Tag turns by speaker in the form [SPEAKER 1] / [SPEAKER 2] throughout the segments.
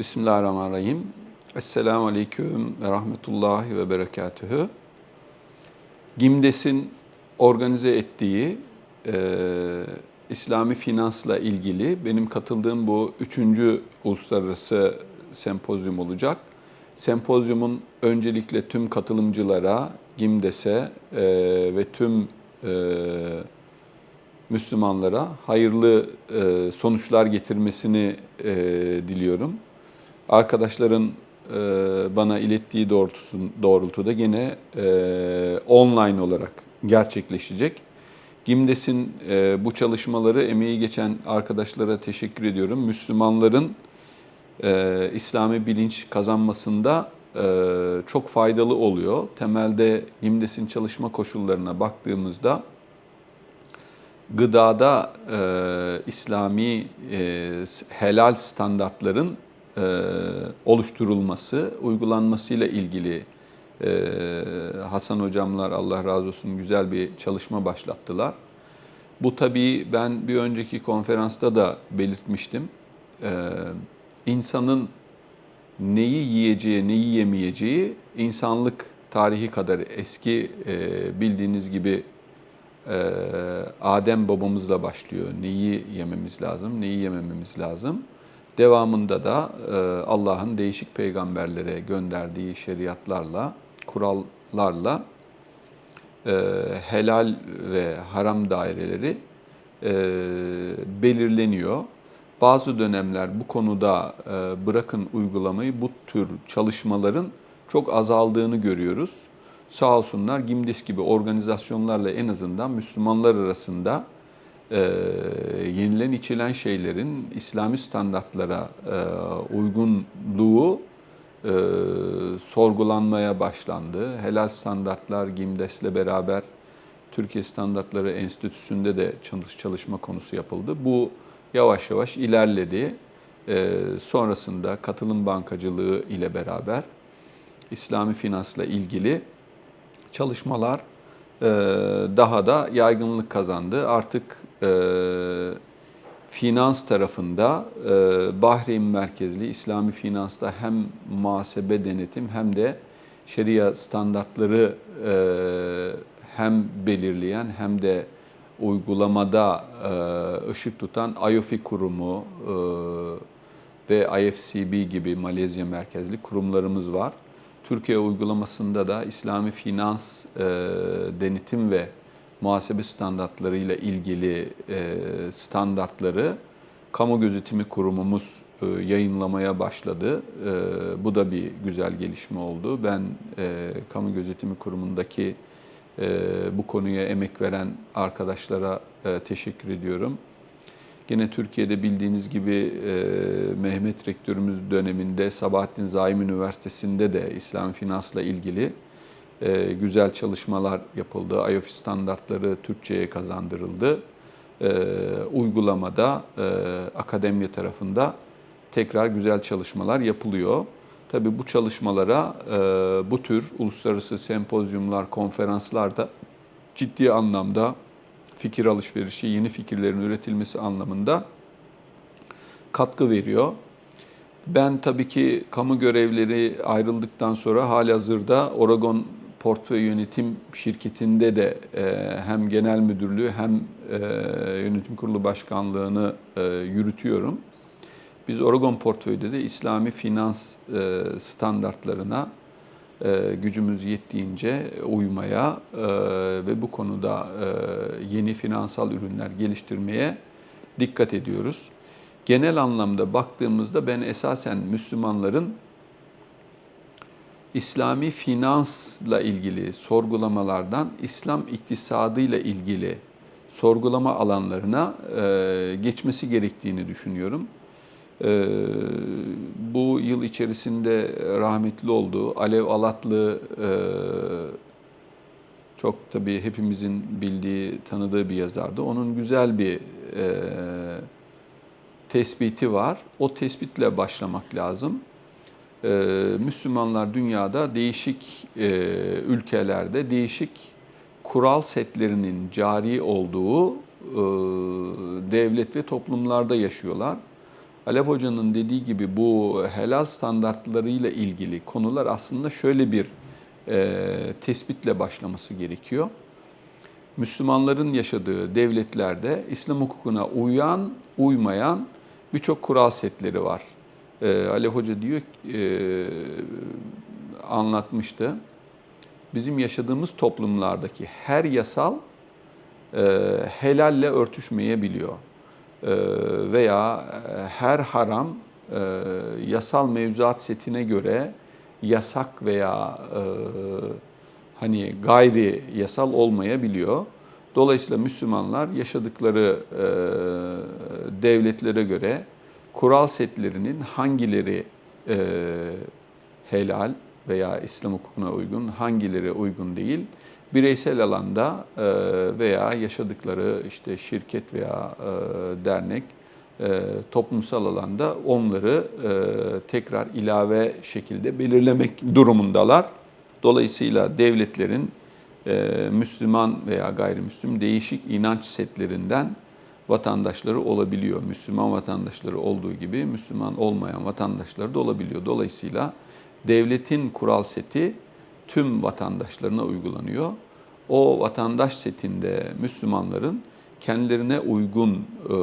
[SPEAKER 1] Bismillahirrahmanirrahim. Esselamu Aleyküm ve Rahmetullahi ve Berekatühü. GİMDES'in organize ettiği e, İslami finansla ilgili benim katıldığım bu üçüncü uluslararası sempozyum olacak. Sempozyumun öncelikle tüm katılımcılara, GİMDES'e e, ve tüm e, Müslümanlara hayırlı e, sonuçlar getirmesini e, diliyorum. Arkadaşların e, bana ilettiği doğrultusun, doğrultuda gene e, online olarak gerçekleşecek. GİMDES'in e, bu çalışmaları emeği geçen arkadaşlara teşekkür ediyorum. Müslümanların e, İslami bilinç kazanmasında e, çok faydalı oluyor. Temelde GİMDES'in çalışma koşullarına baktığımızda gıdada e, İslami e, helal standartların oluşturulması, uygulanmasıyla ilgili e, Hasan hocamlar Allah razı olsun güzel bir çalışma başlattılar. Bu tabii ben bir önceki konferansta da belirtmiştim. E, insanın neyi yiyeceği, neyi yemeyeceği insanlık tarihi kadar eski e, bildiğiniz gibi e, Adem babamızla başlıyor. Neyi yememiz lazım, neyi yemememiz lazım. Devamında da e, Allah'ın değişik peygamberlere gönderdiği şeriatlarla, kurallarla e, helal ve haram daireleri e, belirleniyor. Bazı dönemler bu konuda bırakın uygulamayı bu tür çalışmaların çok azaldığını görüyoruz. Sağ olsunlar GİMDES gibi organizasyonlarla en azından Müslümanlar arasında e, yenilen içilen şeylerin İslami standartlara e, uygunluğu e, sorgulanmaya başlandı. Helal standartlar GİMDES'le beraber Türkiye Standartları Enstitüsü'nde de çalışma konusu yapıldı. Bu yavaş yavaş ilerledi. E, sonrasında katılım bankacılığı ile beraber İslami finansla ilgili çalışmalar e, daha da yaygınlık kazandı. Artık finans tarafında e, Bahreyn merkezli İslami finansta hem muhasebe denetim hem de şeria standartları hem belirleyen hem de uygulamada ışık tutan IOFI kurumu ve IFCB gibi Malezya merkezli kurumlarımız var. Türkiye uygulamasında da İslami finans e, denetim ve muhasebe standartlarıyla ilgili e, standartları kamu gözetimi kurumumuz e, yayınlamaya başladı. E, bu da bir güzel gelişme oldu. Ben kamu gözetimi kurumundaki bu konuya emek veren arkadaşlara teşekkür ediyorum. Yine Türkiye'de bildiğiniz gibi Mehmet Rektörümüz döneminde Sabahattin Zaim Üniversitesi'nde de İslam finansla ilgili e, güzel çalışmalar yapıldı. IOFI standartları Türkçe'ye kazandırıldı. E, uygulamada e, akademiye tarafında tekrar güzel çalışmalar yapılıyor. Tabii bu çalışmalara e, bu tür uluslararası sempozyumlar, konferanslarda ciddi anlamda fikir alışverişi, yeni fikirlerin üretilmesi anlamında katkı veriyor. Ben tabii ki kamu görevleri ayrıldıktan sonra hali hazırda Oregon Portföy Yönetim Şirketi'nde de e, hem genel müdürlüğü hem e, yönetim kurulu başkanlığını e, yürütüyorum. Biz Oregon Portföy'de de İslami finans standartlarına e, gücümüz yettiğince uymaya e, ve bu konuda e, yeni finansal ürünler geliştirmeye dikkat ediyoruz. Genel anlamda baktığımızda ben esasen Müslümanların İslami finansla ilgili sorgulamalardan İslam iktisadıyla ilgili sorgulama alanlarına geçmesi gerektiğini düşünüyorum. Ee, bu yıl içerisinde rahmetli oldu. Alev Alatlı e, çok tabii hepimizin bildiği, tanıdığı bir yazardı. Onun güzel bir e, tespiti var. O tespitle başlamak lazım. E, Müslümanlar dünyada değişik e, ülkelerde değişik kural setlerinin cari olduğu e, devlet ve toplumlarda yaşıyorlar. Alev Hoca'nın dediği gibi bu helal standartlarıyla ilgili konular aslında şöyle bir e, tespitle başlaması gerekiyor. Müslümanların yaşadığı devletlerde İslam hukukuna uyan, uymayan birçok kural setleri var. E, Alev Hoca diyor, e, anlatmıştı. Bizim yaşadığımız toplumlardaki her yasal e, helalle örtüşmeyebiliyor. E, veya e, her haram e, yasal mevzuat setine göre yasak veya e, hani gayri yasal olmayabiliyor. Dolayısıyla Müslümanlar yaşadıkları e, devletlere göre kural setlerinin hangileri e, helal veya İslam hukukuna uygun, hangileri uygun değil, bireysel alanda e, veya yaşadıkları işte şirket veya e, dernek e, toplumsal alanda onları e, tekrar ilave şekilde belirlemek durumundalar. Dolayısıyla devletlerin e, Müslüman veya gayrimüslim değişik inanç setlerinden vatandaşları olabiliyor. Müslüman vatandaşları olduğu gibi Müslüman olmayan vatandaşları da olabiliyor. Dolayısıyla devletin kural seti tüm vatandaşlarına uygulanıyor. O vatandaş setinde Müslümanların kendilerine uygun e,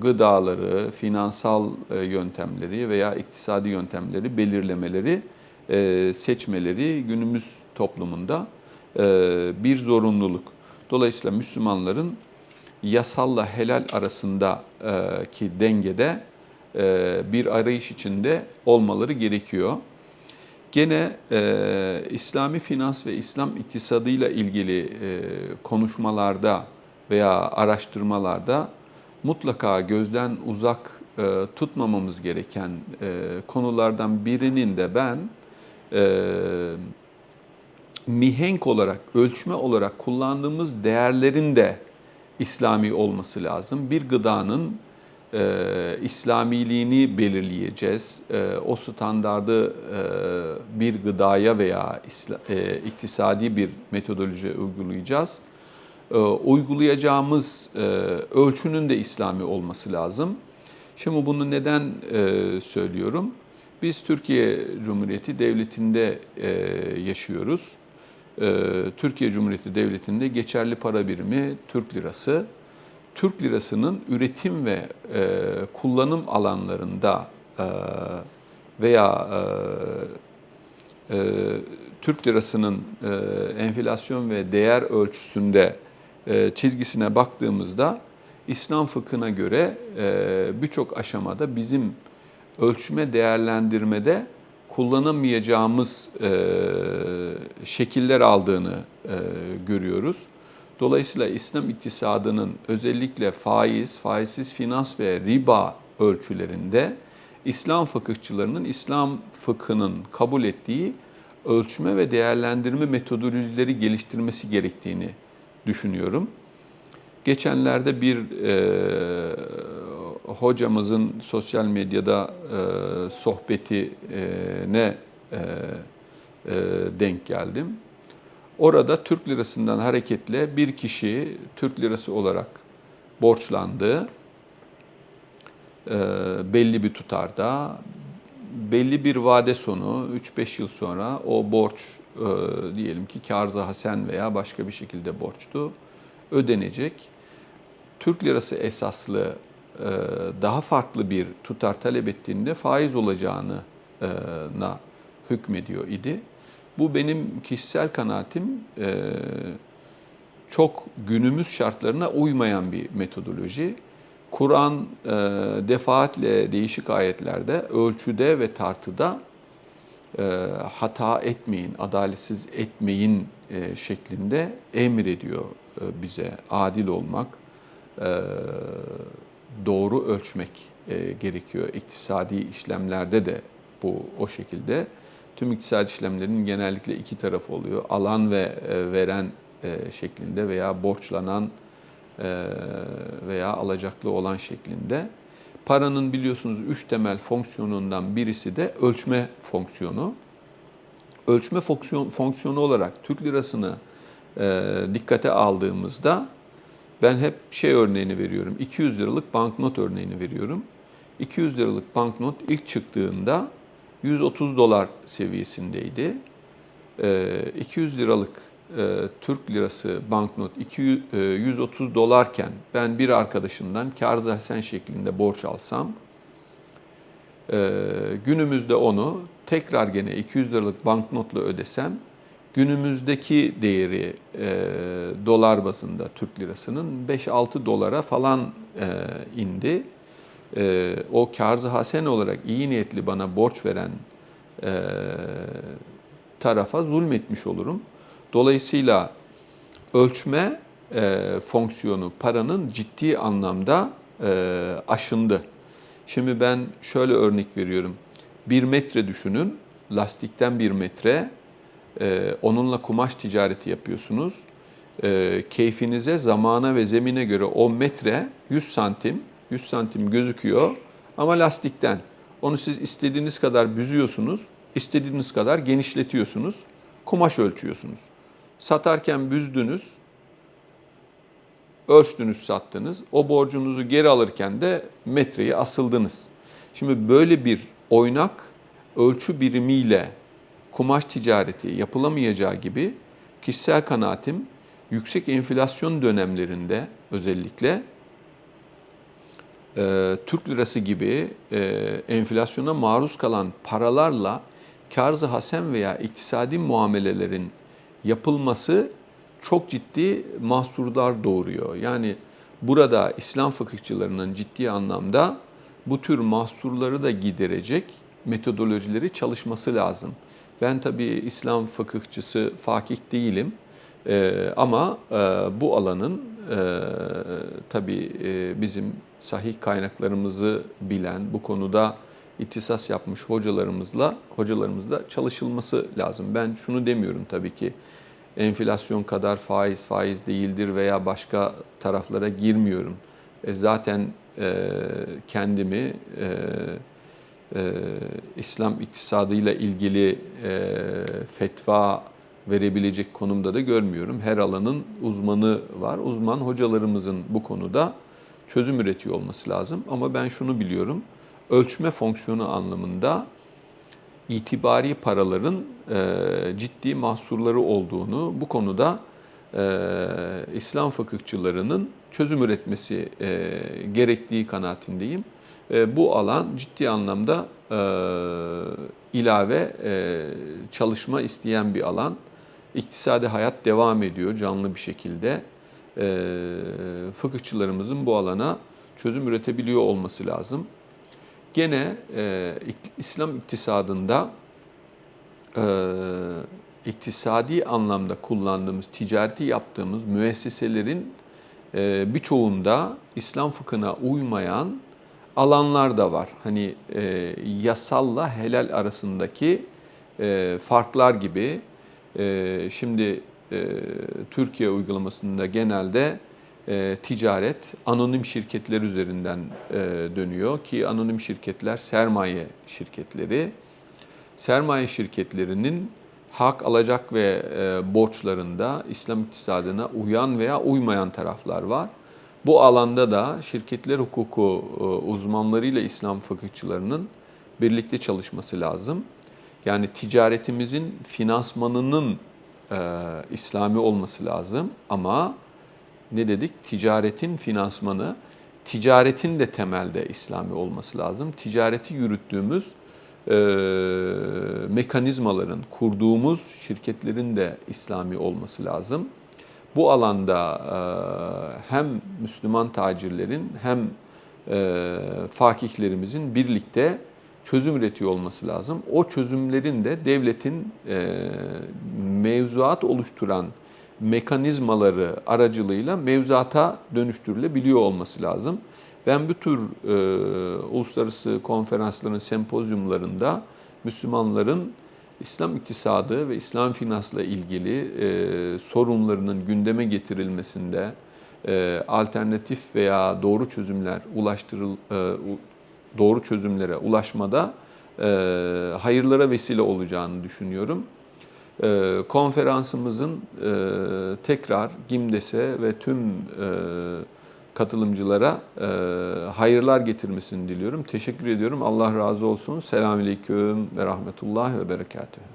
[SPEAKER 1] gıdaları, finansal e, yöntemleri veya iktisadi yöntemleri belirlemeleri, e, seçmeleri günümüz toplumunda bir zorunluluk. Dolayısıyla Müslümanların yasalla helal arasındaki dengede e, bir arayış içinde olmaları gerekiyor. Gene e, İslami finans ve İslam iktisadıyla ilgili e, konuşmalarda veya araştırmalarda mutlaka gözden uzak e, tutmamamız gereken e, konulardan birinin de ben e, mihenk olarak, ölçme olarak kullandığımız değerlerin de İslami olması lazım. Bir gıdanın e, İslamiliğini belirleyeceğiz. E, o standardı e, bir gıdaya veya isla, e, iktisadi bir metodoloji uygulayacağız. E, uygulayacağımız e, ölçünün de İslami olması lazım. Şimdi bunu neden e, söylüyorum? Biz Türkiye Cumhuriyeti Devleti'nde e, yaşıyoruz. E, Türkiye Cumhuriyeti Devleti'nde geçerli para birimi Türk Lirası. Türk lirasının üretim ve e, kullanım alanlarında e, veya e, Türk lirasının enflasyon ve değer ölçüsünde çizgisine baktığımızda İslam fıkhına göre birçok aşamada bizim ölçme değerlendirmede kullanamayacağımız e, şekiller aldığını e, görüyoruz. Dolayısıyla İslam iktisadının özellikle faiz, faizsiz finans ve riba ölçülerinde İslam fıkıhçılarının İslam fıkhının kabul ettiği ölçme ve değerlendirme metodolojileri geliştirmesi gerektiğini düşünüyorum. Geçenlerde bir e, hocamızın sosyal medyada e, sohbetine e, e, denk geldim. Orada Türk lirasından hareketle bir kişi Türk lirası olarak borçlandı. E, belli bir tutarda, belli bir vade sonu 3-5 yıl sonra o borç e, diyelim ki karza hasen veya başka bir şekilde borçtu ödenecek. Türk lirası esaslı e, daha farklı bir tutar talep ettiğinde faiz olacağına hükmediyor idi. Bu benim kişisel kanaatim e, çok günümüz şartlarına uymayan bir metodoloji. Kur'an e, defaatle değişik ayetlerde ölçüde ve tartıda e, hata etmeyin, adaletsiz etmeyin e, şeklinde emrediyor e, bize. Adil olmak, e, doğru ölçmek e, gerekiyor. İktisadi işlemlerde de bu o şekilde. Tüm iktisadi işlemlerin genellikle iki tarafı oluyor. Alan ve e, veren e, şeklinde veya borçlanan e, veya alacaklı olan şeklinde. Paranın biliyorsunuz üç temel fonksiyonundan birisi de ölçme fonksiyonu. Ölçme fonksiyon, fonksiyonu olarak Türk lirasını dikkate aldığımızda ben hep şey örneğini veriyorum. 200 liralık banknot örneğini veriyorum. 200 liralık banknot ilk çıktığında 130 dolar seviyesindeydi. Ee, 200 liralık e, Türk lirası banknot 200, e, 130 dolarken ben bir arkadaşımdan kar sen şeklinde borç alsam e, günümüzde onu tekrar gene 200 liralık banknotla ödesem günümüzdeki değeri e, dolar bazında Türk lirasının 5-6 dolara falan e, indi. E, o karzı hasen olarak iyi niyetli bana borç veren e, tarafa zulmetmiş olurum. Dolayısıyla ölçme e, fonksiyonu paranın ciddi anlamda e, aşındı. Şimdi ben şöyle örnek veriyorum. Bir metre düşünün, lastikten bir metre, e, onunla kumaş ticareti yapıyorsunuz. E, keyfinize, zamana ve zemine göre o metre 100 santim, 100 santim gözüküyor ama lastikten. Onu siz istediğiniz kadar büzüyorsunuz, istediğiniz kadar genişletiyorsunuz, kumaş ölçüyorsunuz. Satarken büzdünüz, ölçtünüz, sattınız. O borcunuzu geri alırken de metreyi asıldınız. Şimdi böyle bir oynak ölçü birimiyle kumaş ticareti yapılamayacağı gibi kişisel kanaatim yüksek enflasyon dönemlerinde özellikle e, Türk lirası gibi e, enflasyona maruz kalan paralarla karzı hasen veya iktisadi muamelelerin yapılması çok ciddi mahsurlar doğuruyor. Yani burada İslam fıkıhçılarının ciddi anlamda bu tür mahsurları da giderecek metodolojileri çalışması lazım. Ben tabii İslam fıkıhçısı, fakih değilim. Ee, ama e, bu alanın e, tabii e, bizim sahih kaynaklarımızı bilen, bu konuda ihtisas yapmış hocalarımızla hocalarımızla çalışılması lazım. Ben şunu demiyorum tabii ki enflasyon kadar faiz faiz değildir veya başka taraflara girmiyorum. E, zaten e, kendimi e, e, İslam iktisadıyla ilgili e, fetva verebilecek konumda da görmüyorum. Her alanın uzmanı var. Uzman hocalarımızın bu konuda çözüm üretiyor olması lazım. Ama ben şunu biliyorum. Ölçme fonksiyonu anlamında itibari paraların e, ciddi mahsurları olduğunu, bu konuda İslam fıkıhçılarının çözüm üretmesi gerektiği kanaatindeyim. Bu alan ciddi anlamda e, ilave e, çalışma isteyen bir alan. İktisadi hayat devam ediyor canlı bir şekilde. E, fıkıhçılarımızın bu alana çözüm üretebiliyor olması lazım. Gene İslam iktisadında iktisadi anlamda kullandığımız, ticareti yaptığımız müesseselerin birçoğunda İslam fıkhına uymayan alanlar da var. Hani e, yasalla helal arasındaki e, farklar gibi. E, şimdi e, Türkiye uygulamasında genelde e, ticaret anonim şirketler üzerinden e, dönüyor ki anonim şirketler sermaye şirketleri. Sermaye şirketlerinin hak alacak ve e, borçlarında İslam iktisadına uyan veya uymayan taraflar var. Bu alanda da şirketler hukuku e, uzmanlarıyla İslam fıkıhçılarının birlikte çalışması lazım. Yani ticaretimizin finansmanının e, İslami olması lazım ama ne dedik? Ticaretin finansmanı, ticaretin de temelde İslami olması lazım. Ticareti yürüttüğümüz e, mekanizmaların, kurduğumuz şirketlerin de İslami olması lazım. Bu alanda e, hem Müslüman tacirlerin hem e, fakihlerimizin birlikte çözüm üretiyor olması lazım. O çözümlerin de devletin e, mevzuat oluşturan mekanizmaları aracılığıyla mevzuata dönüştürülebiliyor olması lazım. Ben bu tür e, uluslararası konferansların, sempozyumlarında Müslümanların İslam iktisadı ve İslam finansla ilgili e, sorunlarının gündeme getirilmesinde e, alternatif veya doğru çözümler ulaştırıl e, doğru çözümlere ulaşmada e, hayırlara vesile olacağını düşünüyorum. E, konferansımızın e, tekrar GİMDES'e ve tüm e, katılımcılara e, hayırlar getirmesini diliyorum. Teşekkür ediyorum. Allah razı olsun. Selamünaleyküm ve rahmetullah ve berekatühü.